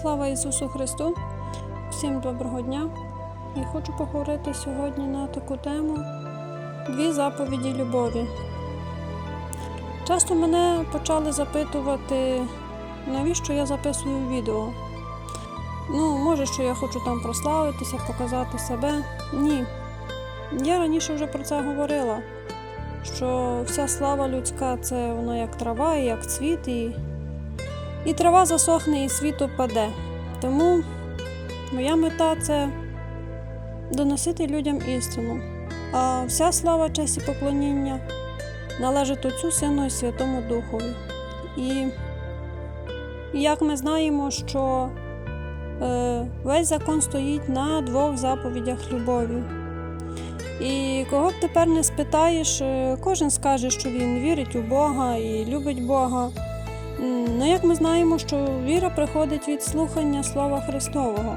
Слава Ісусу Христу! Всім доброго дня! І хочу поговорити сьогодні на таку тему Дві заповіді любові. Часто мене почали запитувати, навіщо я записую відео. Ну, може, що я хочу там прославитися, показати себе. Ні. Я раніше вже про це говорила, що вся слава людська це вона як трава, і як цвіт, і і трава засохне, і світ опаде. Тому моя мета це доносити людям істину. А вся слава, честь і поклоніння належить Отцю Сину і Святому Духові. І, і як ми знаємо, що е, весь закон стоїть на двох заповідях любові. І кого б тепер не спитаєш, е, кожен скаже, що він вірить у Бога і любить Бога. Ну, як ми знаємо, що віра приходить від слухання Слова Христового.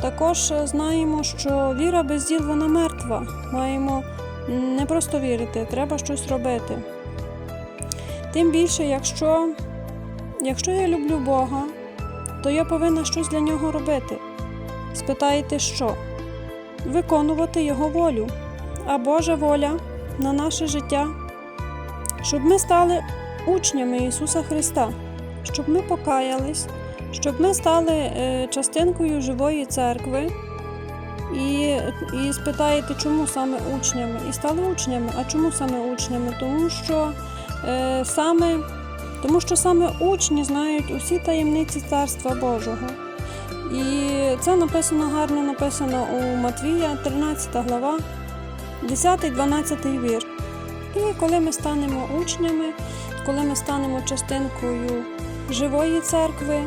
Також е, знаємо, що віра без діл вона мертва. Маємо не просто вірити, треба щось робити. Тим більше, якщо, якщо я люблю Бога, то я повинна щось для нього робити. Спитаєте, що? Виконувати Його волю. А Божа воля на наше життя, щоб ми стали учнями Ісуса Христа, щоб ми покаялись, щоб ми стали е, частинкою живої церкви. І, і спитаєте, чому саме учнями? І стали учнями. А чому саме учнями? Тому що е, саме, тому що саме учні знають усі таємниці Царства Божого. І це написано гарно написано у Матвія, 13 глава, 10-12 вірш. І коли ми станемо учнями, коли ми станемо частинкою живої церкви,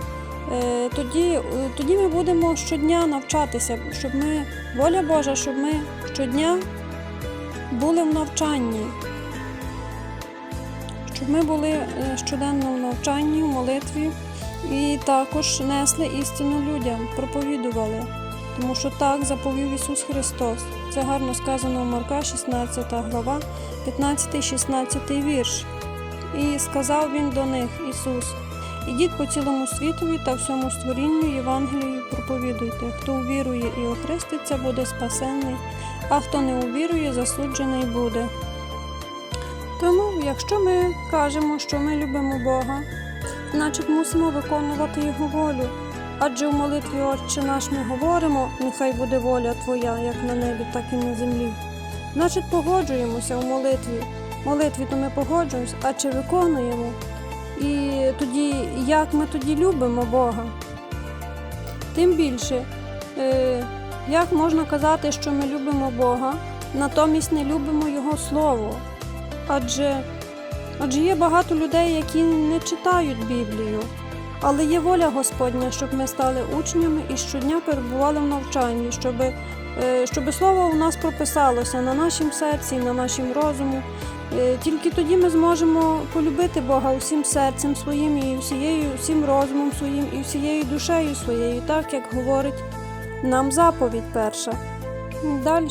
е, тоді, е, тоді ми будемо щодня навчатися, щоб ми, воля Божа, щоб ми щодня були в навчанні, щоб ми були е, щоденно в навчанні, в молитві і також несли істину людям, проповідували. Тому що так заповів Ісус Христос. Це гарно сказано у Марка, 16 глава, 15-16 вірш. І сказав він до них, Ісус, ідіть по цілому світові та всьому створінню Євангелію проповідуйте. Хто увірує і охреститься, буде спасенний, а хто не увірує, засуджений буде. Тому, якщо ми кажемо, що ми любимо Бога, значить мусимо виконувати Його волю. Адже в молитві Отче наш ми говоримо, нехай буде воля Твоя, як на небі, так і на землі. Значить, погоджуємося в молитві. Молитві то ми погоджуємося, а чи виконуємо? І тоді, як ми тоді любимо Бога? Тим більше, е, як можна казати, що ми любимо Бога, натомість не любимо Його Слово. Адже, адже є багато людей, які не читають Біблію. Але є воля Господня, щоб ми стали учнями і щодня перебували в навчанні, щоб, щоб слово у нас прописалося на нашім серці, на нашому розуму. Е, Тільки тоді ми зможемо полюбити Бога усім серцем своїм і всією, всім розумом своїм і всією душею своєю, так як говорить нам заповідь перша. Далі.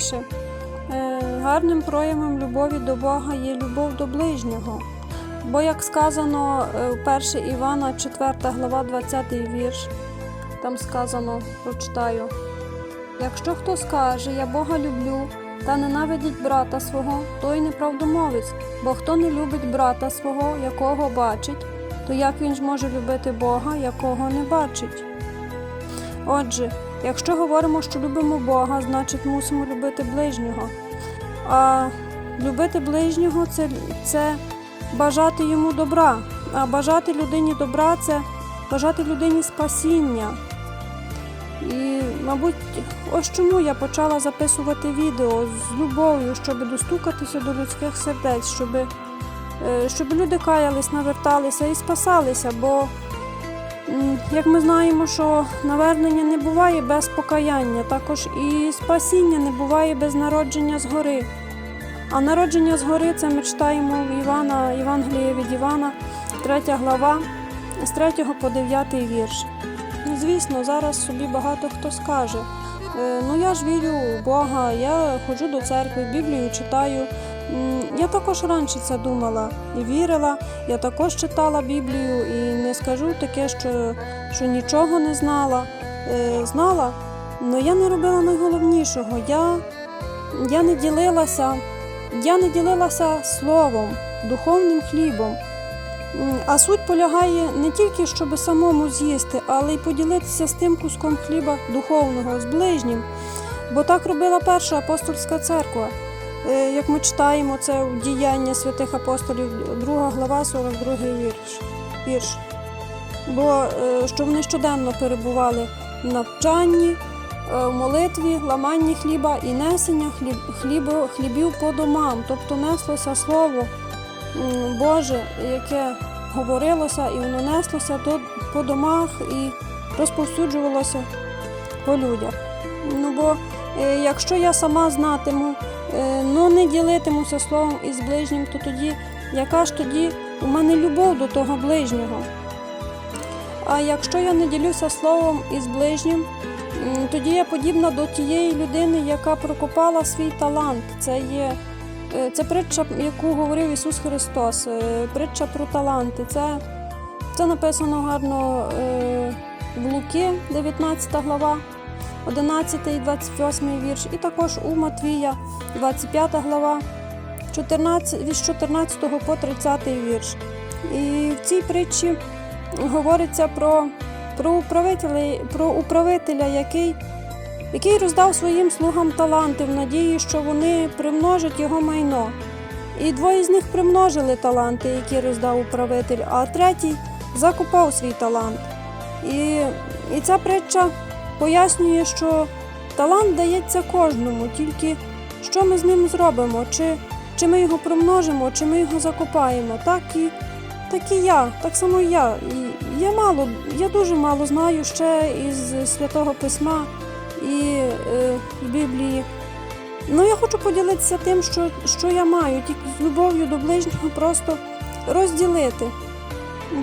Гарним проявом любові до Бога є любов до ближнього. Бо, як сказано е, в 1 Івана, 4 глава, 20 вірш, там сказано, прочитаю: якщо хто скаже, я Бога люблю та ненавидить брата свого, той неправдомовець, бо хто не любить брата свого, якого бачить, то як він ж може любити Бога, якого не бачить? Отже, якщо говоримо, що любимо Бога, значить мусимо любити ближнього. А любити ближнього це, це бажати йому добра. А бажати людині добра це бажати людині спасіння. І, мабуть, ось чому я почала записувати відео з любов'ю, щоб достукатися до людських сердець, щоб, е, щоб люди каялись, наверталися і спасалися. Бо, як ми знаємо, що навернення не буває без покаяння, також і спасіння не буває без народження згори. А народження згори це ми читаємо в Івана, Євангеліє від Івана, 3 глава, з 3 по 9 вірш. Ну, звісно, зараз собі багато хто скаже. «Е, Ну я ж вірю в Бога, я ходжу до церкви, Біблію читаю, Я також раніше це думала і вірила. Я також читала Біблію і не скажу таке, що, що нічого не знала. Е, знала, але я не робила найголовнішого. Я, я не ділилася, я не ділилася словом, духовним хлібом. А суть полягає не тільки, щоб самому з'їсти, але й поділитися з тим куском хліба духовного, з ближнім. Бо так робила перша апостольська церква. Е, Як ми читаємо це діяння святих апостолів, 2 глава, 42 вірш. вірш. Бо е, що вони щоденно перебували в навчанні, е, в молитві, ламанні хліба і несення хліб, хлібів по домам. Тобто неслося слово Боже, яке говорилося, і воно неслося по домах і розповсюджувалося по людях. Ну бо е, якщо я сама знатиму, е, ну не ділитимуся словом із ближнім, то тоді яка ж тоді у мене любов до того ближнього? А якщо я не ділюся словом із ближнім, тоді я подібна до тієї людини, яка прокопала свій талант. Це є це притча, яку говорив Ісус Христос, е, притча про таланти. Це, це написано гарно е, в Луки, 19 глава, 11 і 28 вірш, і також у Матвія, 25 глава, 14, від 14 по 30 вірш. І в цій притчі говориться про, про, управителя, про управителя, який, який роздав своїм слугам таланти в надії, що вони примножать його майно. І двоє з них примножили таланти, які роздав управитель, а третій закопав свій талант. І, і ця притча пояснює, що талант дається кожному, тільки що ми з ним зробимо, чи, чи ми його примножимо, чи ми його закопаємо. Так і, так і я, так само і я. І я мало, я дуже мало знаю ще із Святого Письма і е, Біблії. Ну, я хочу поділитися тим, що, що я маю, тільки з любов'ю до ближнього просто розділити.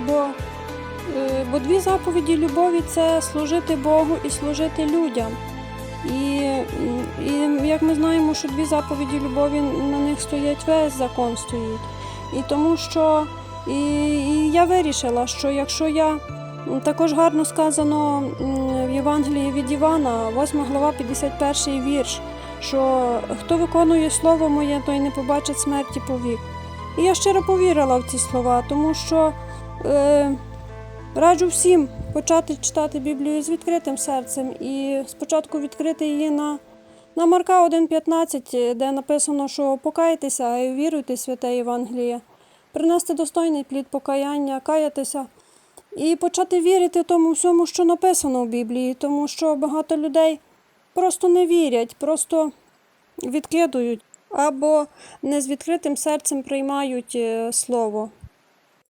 Бо Е, Бо дві заповіді любові це служити Богу і служити людям. І, і як ми знаємо, що дві заповіді любові на них стоять весь закон стоїть. І тому що і, і я вирішила, що якщо я також гарно сказано в Євангелії від Івана, 8 глава, 51 вірш, що хто виконує слово моє, той не побачить смерті повік. І я щиро повірила в ці слова, тому що. Е, Раджу всім почати читати Біблію з відкритим серцем і спочатку відкрити її на, на Марка 1.15, де написано, що покайтеся і віруйте в святе Євангеліє, принести достойний плід покаяння, каятися і почати вірити тому всьому, що написано в Біблії, тому що багато людей просто не вірять, просто відкидують або не з відкритим серцем приймають е, слово.